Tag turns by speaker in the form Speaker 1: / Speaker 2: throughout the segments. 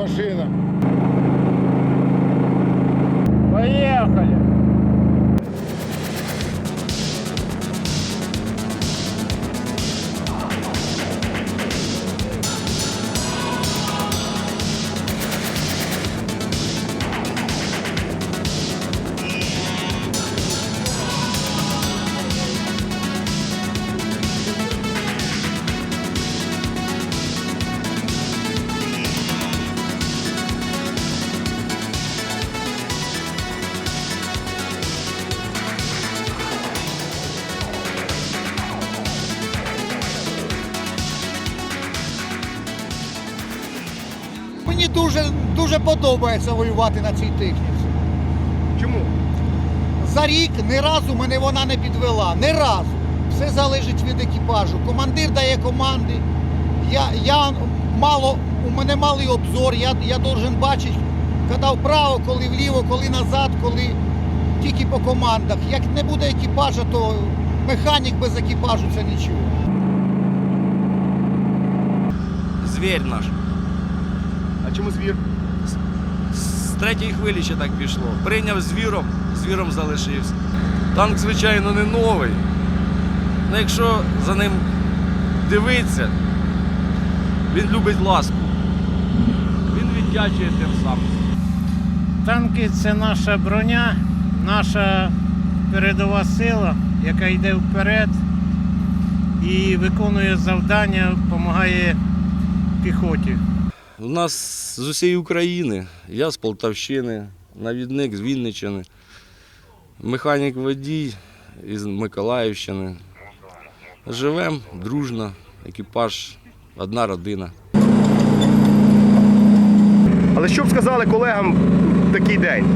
Speaker 1: машина. Мені дуже, дуже подобається воювати на цій техніці.
Speaker 2: Чому?
Speaker 1: За рік ні разу мене вона не підвела. Ні разу. Все залежить від екіпажу. Командир дає команди. Я, я мало, у мене малий обзор, я, я должен бачити, коли вправо, коли вліво, коли назад, коли тільки по командах. Як не буде екіпажа, то механік без екіпажу це нічого.
Speaker 3: Звір наш.
Speaker 2: А чому звір?
Speaker 3: З третьої хвилі ще так пішло. Прийняв звіром, звіром залишився. Танк, звичайно, не новий. Ну, якщо за ним дивитися, він любить ласку. Він віддячує тим самим.
Speaker 4: Танки це наша броня, наша передова сила, яка йде вперед і виконує завдання, допомагає піхоті.
Speaker 3: У нас з усієї України, я з Полтавщини, навідник з Вінниччини, механік водій із Миколаївщини. Живемо дружно, екіпаж, одна родина.
Speaker 2: Але що б сказали колегам в такий день?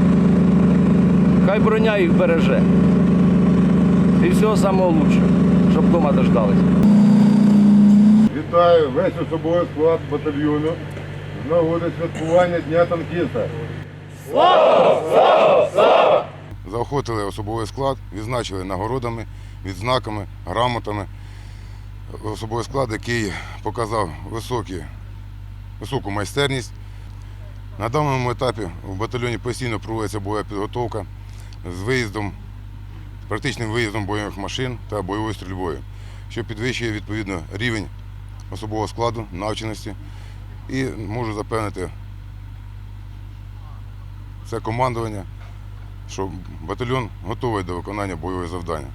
Speaker 3: Хай броня їх береже. І всього самого лучшого, щоб вдома дождались.
Speaker 5: Вітаю весь особовий склад батальйону нагоди святкування Дня танкіста. Заохотили особовий склад, відзначили нагородами, відзнаками, грамотами. Особовий склад, який показав високі, високу майстерність. На даному етапі в батальйоні постійно проводиться бойова підготовка з виїздом, практичним виїздом бойових машин та бойовою стрільбою, що підвищує відповідно рівень особового складу, навченості і можу запевнити це командування, що батальйон готовий до виконання бойових завдань.